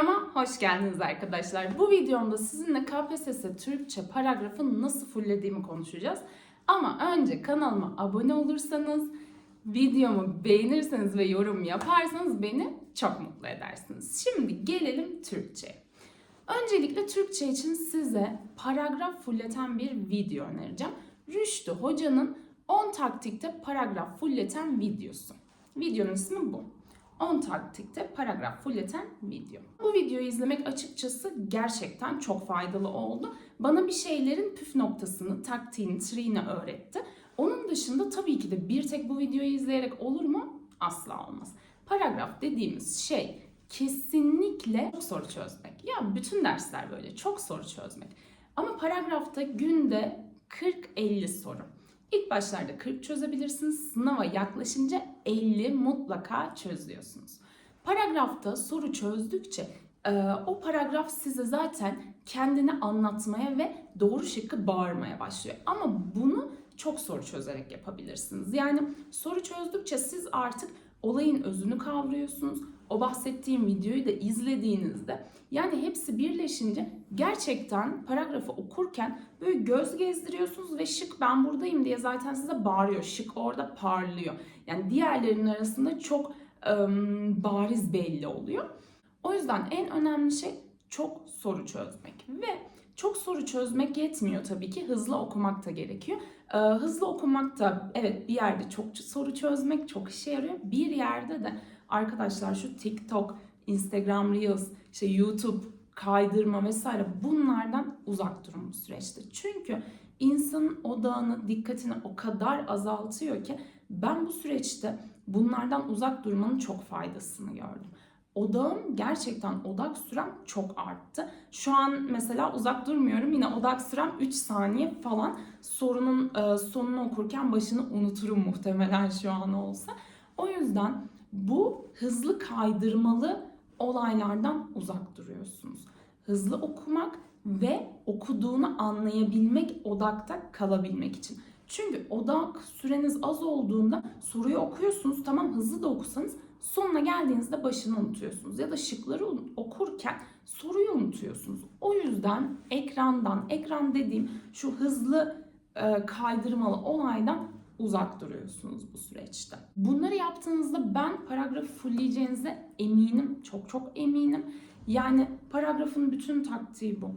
videoma hoş geldiniz arkadaşlar. Bu videomda sizinle KPSS Türkçe paragrafı nasıl fulllediğimi konuşacağız. Ama önce kanalıma abone olursanız, videomu beğenirseniz ve yorum yaparsanız beni çok mutlu edersiniz. Şimdi gelelim Türkçe'ye. Öncelikle Türkçe için size paragraf fulleten bir video önereceğim. Rüştü Hoca'nın 10 taktikte paragraf fulleten videosu. Videonun ismi bu. 10 taktikte paragraf fulleten video. Bu videoyu izlemek açıkçası gerçekten çok faydalı oldu. Bana bir şeylerin püf noktasını, taktiğini, triğini öğretti. Onun dışında tabii ki de bir tek bu videoyu izleyerek olur mu? Asla olmaz. Paragraf dediğimiz şey kesinlikle çok soru çözmek. Ya bütün dersler böyle çok soru çözmek. Ama paragrafta günde 40-50 soru. İlk başlarda 40 çözebilirsiniz. Sınava yaklaşınca 50 mutlaka çözüyorsunuz. Paragrafta soru çözdükçe e, o paragraf size zaten kendini anlatmaya ve doğru şıkkı bağırmaya başlıyor. Ama bunu çok soru çözerek yapabilirsiniz. Yani soru çözdükçe siz artık olayın özünü kavruyorsunuz. O bahsettiğim videoyu da izlediğinizde yani hepsi birleşince gerçekten paragrafı okurken böyle göz gezdiriyorsunuz ve şık ben buradayım diye zaten size bağırıyor. Şık orada parlıyor. Yani diğerlerinin arasında çok ım, bariz belli oluyor. O yüzden en önemli şey çok soru çözmek ve çok soru çözmek yetmiyor tabii ki hızlı okumak da gerekiyor. Ee, hızlı okumak da evet bir yerde çok soru çözmek çok işe yarıyor. Bir yerde de arkadaşlar şu TikTok, Instagram Reels, işte YouTube kaydırma vesaire bunlardan uzak durun bu süreçte. Çünkü insanın odağını, dikkatini o kadar azaltıyor ki ben bu süreçte bunlardan uzak durmanın çok faydasını gördüm. Odağım gerçekten odak sürem çok arttı. Şu an mesela uzak durmuyorum. Yine odak sürem 3 saniye falan. Sorunun e, sonunu okurken başını unuturum muhtemelen şu an olsa. O yüzden bu hızlı kaydırmalı olaylardan uzak duruyorsunuz. Hızlı okumak ve okuduğunu anlayabilmek, odakta kalabilmek için. Çünkü odak süreniz az olduğunda soruyu okuyorsunuz. Tamam hızlı da okusanız sonuna geldiğinizde başını unutuyorsunuz. Ya da şıkları okurken soruyu unutuyorsunuz. O yüzden ekrandan, ekran dediğim şu hızlı kaydırmalı olaydan uzak duruyorsunuz bu süreçte. Bunları yaptığınızda ben paragrafı fullleyeceğinize eminim. Çok çok eminim. Yani paragrafın bütün taktiği bu.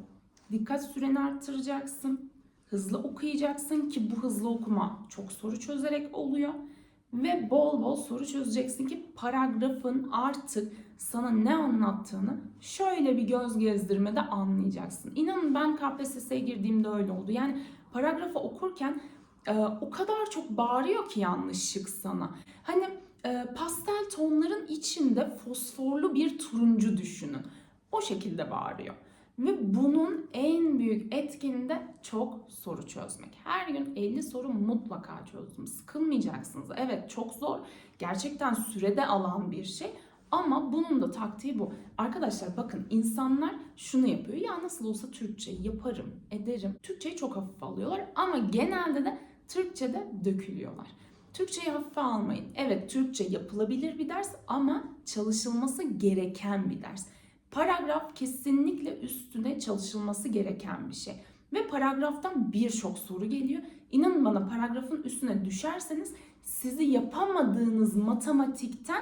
Dikkat süreni arttıracaksın. Hızlı okuyacaksın ki bu hızlı okuma çok soru çözerek oluyor. Ve bol bol soru çözeceksin ki paragrafın artık sana ne anlattığını şöyle bir göz gezdirmede anlayacaksın. İnanın ben KPSS'ye girdiğimde öyle oldu. Yani paragrafı okurken e, o kadar çok bağırıyor ki yanlışlık sana. Hani e, pastel tonların içinde fosforlu bir turuncu düşünün. O şekilde bağırıyor. Ve bunun en büyük etkini de çok soru çözmek. Her gün 50 soru mutlaka çözdüm. Sıkılmayacaksınız. Evet çok zor. Gerçekten sürede alan bir şey. Ama bunun da taktiği bu. Arkadaşlar bakın insanlar şunu yapıyor. Ya nasıl olsa Türkçe yaparım, ederim. Türkçeyi çok hafife alıyorlar ama genelde de Türkçe'de dökülüyorlar. Türkçeyi hafife almayın. Evet Türkçe yapılabilir bir ders ama çalışılması gereken bir ders. Paragraf kesinlikle üstüne çalışılması gereken bir şey. Ve paragraftan birçok soru geliyor. İnanın bana paragrafın üstüne düşerseniz sizi yapamadığınız matematikten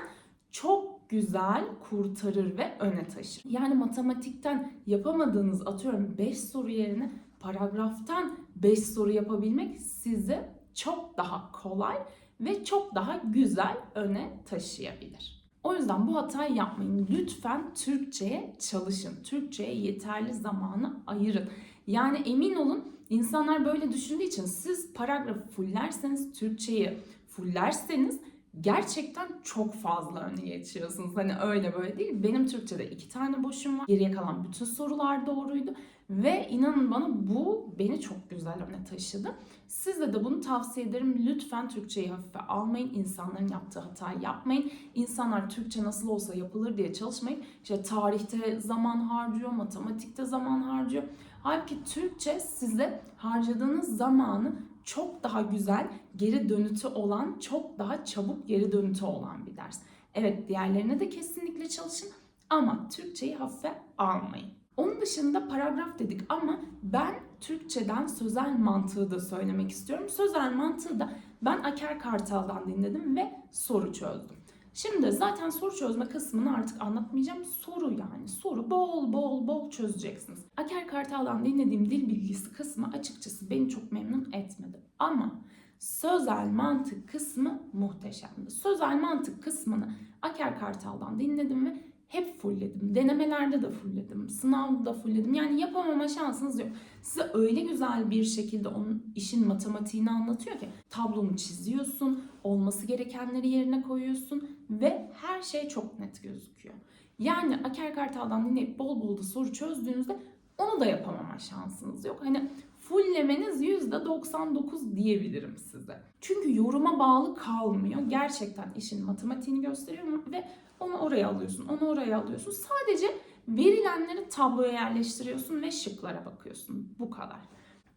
çok güzel kurtarır ve öne taşır. Yani matematikten yapamadığınız atıyorum 5 soru yerine paragraftan 5 soru yapabilmek sizi çok daha kolay ve çok daha güzel öne taşıyabilir. O yüzden bu hatayı yapmayın. Lütfen Türkçe'ye çalışın. Türkçe'ye yeterli zamanı ayırın. Yani emin olun insanlar böyle düşündüğü için siz paragrafı fullerseniz, Türkçeyi fullerseniz gerçekten çok fazla öne geçiyorsunuz. Hani öyle böyle değil. Benim Türkçe'de iki tane boşum var. Geriye kalan bütün sorular doğruydu. Ve inanın bana bu beni çok güzel öne taşıdı. Size de bunu tavsiye ederim. Lütfen Türkçeyi hafife almayın. İnsanların yaptığı hatayı yapmayın. İnsanlar Türkçe nasıl olsa yapılır diye çalışmayın. İşte tarihte zaman harcıyor, matematikte zaman harcıyor. Halbuki Türkçe size harcadığınız zamanı çok daha güzel geri dönütü olan, çok daha çabuk geri dönütü olan bir ders. Evet diğerlerine de kesinlikle çalışın Ama Türkçeyi hafife almayın. Onun dışında paragraf dedik ama ben Türkçeden sözel mantığı da söylemek istiyorum. Sözel mantığı da ben Aker Kartal'dan dinledim ve soru çözdüm. Şimdi zaten soru çözme kısmını artık anlatmayacağım. Soru yani soru bol bol bol çözeceksiniz. Aker Kartal'dan dinlediğim dil bilgisi kısmı açıkçası beni çok memnun etmedi. Ama sözel mantık kısmı muhteşemdi. Sözel mantık kısmını Aker Kartal'dan dinledim ve hep fullledim. Denemelerde de fullledim. Sınavda da fullledim. Yani yapamama şansınız yok. Size öyle güzel bir şekilde onun işin matematiğini anlatıyor ki tablonu çiziyorsun, olması gerekenleri yerine koyuyorsun ve her şey çok net gözüküyor. Yani Aker Kartal'dan dinleyip bol bol da soru çözdüğünüzde onu da yapamama şansınız yok. Hani fulllemeniz %99 diyebilirim size. Çünkü yoruma bağlı kalmıyor. Gerçekten işin matematiğini gösteriyor ve onu oraya alıyorsun, onu oraya alıyorsun. Sadece verilenleri tabloya yerleştiriyorsun ve şıklara bakıyorsun. Bu kadar.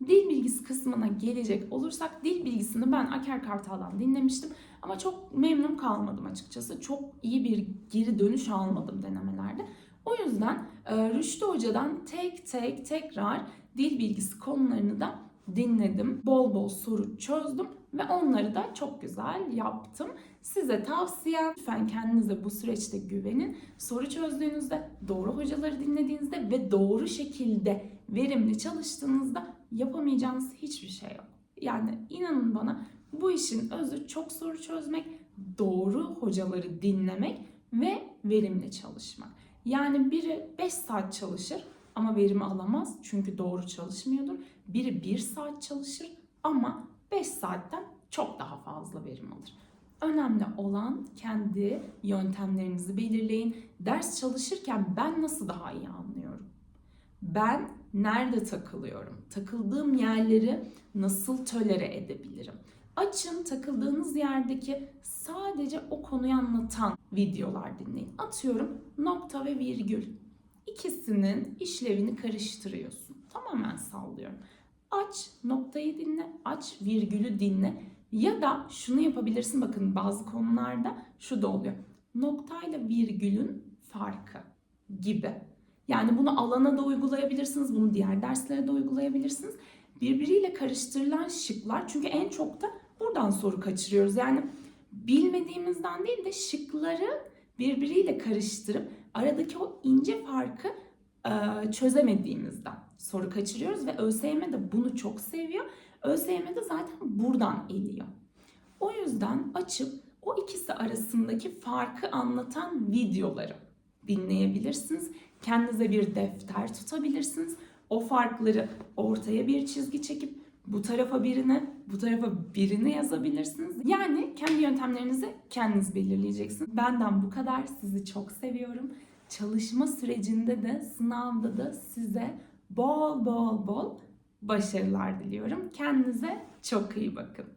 Dil bilgisi kısmına gelecek olursak dil bilgisini ben Aker Kartal'dan dinlemiştim ama çok memnun kalmadım açıkçası. Çok iyi bir geri dönüş almadım denemelerde. O yüzden e, Rüştü Hoca'dan tek tek tekrar dil bilgisi konularını da dinledim. Bol bol soru çözdüm ve onları da çok güzel yaptım. Size tavsiyem lütfen kendinize bu süreçte güvenin. Soru çözdüğünüzde, doğru hocaları dinlediğinizde ve doğru şekilde verimli çalıştığınızda yapamayacağınız hiçbir şey yok. Yani inanın bana bu işin özü çok soru çözmek, doğru hocaları dinlemek ve verimli çalışmak. Yani biri 5 saat çalışır ama verimi alamaz çünkü doğru çalışmıyordur. Biri 1 saat çalışır ama 5 saatten çok daha fazla verim alır. Önemli olan kendi yöntemlerinizi belirleyin. Ders çalışırken ben nasıl daha iyi anlıyorum? Ben nerede takılıyorum? Takıldığım yerleri nasıl tolere edebilirim? Açın takıldığınız yerdeki sadece o konuyu anlatan videolar dinleyin. Atıyorum nokta ve virgül. İkisinin işlevini karıştırıyorsun. Tamamen sallıyorum. Aç noktayı dinle, aç virgülü dinle. Ya da şunu yapabilirsin bakın bazı konularda şu da oluyor. Noktayla virgülün farkı gibi. Yani bunu alana da uygulayabilirsiniz, bunu diğer derslere de uygulayabilirsiniz. Birbiriyle karıştırılan şıklar çünkü en çok da buradan soru kaçırıyoruz. Yani bilmediğimizden değil de şıkları birbiriyle karıştırıp aradaki o ince farkı e, çözemediğimizden soru kaçırıyoruz ve ÖSYM de bunu çok seviyor. ÖSYM de zaten buradan eliyor. O yüzden açıp o ikisi arasındaki farkı anlatan videoları dinleyebilirsiniz. Kendinize bir defter tutabilirsiniz. O farkları ortaya bir çizgi çekip bu tarafa birini, bu tarafa birini yazabilirsiniz. Yani kendi yöntemlerinizi kendiniz belirleyeceksiniz. Benden bu kadar. Sizi çok seviyorum. Çalışma sürecinde de, sınavda da size bol bol bol başarılar diliyorum. Kendinize çok iyi bakın.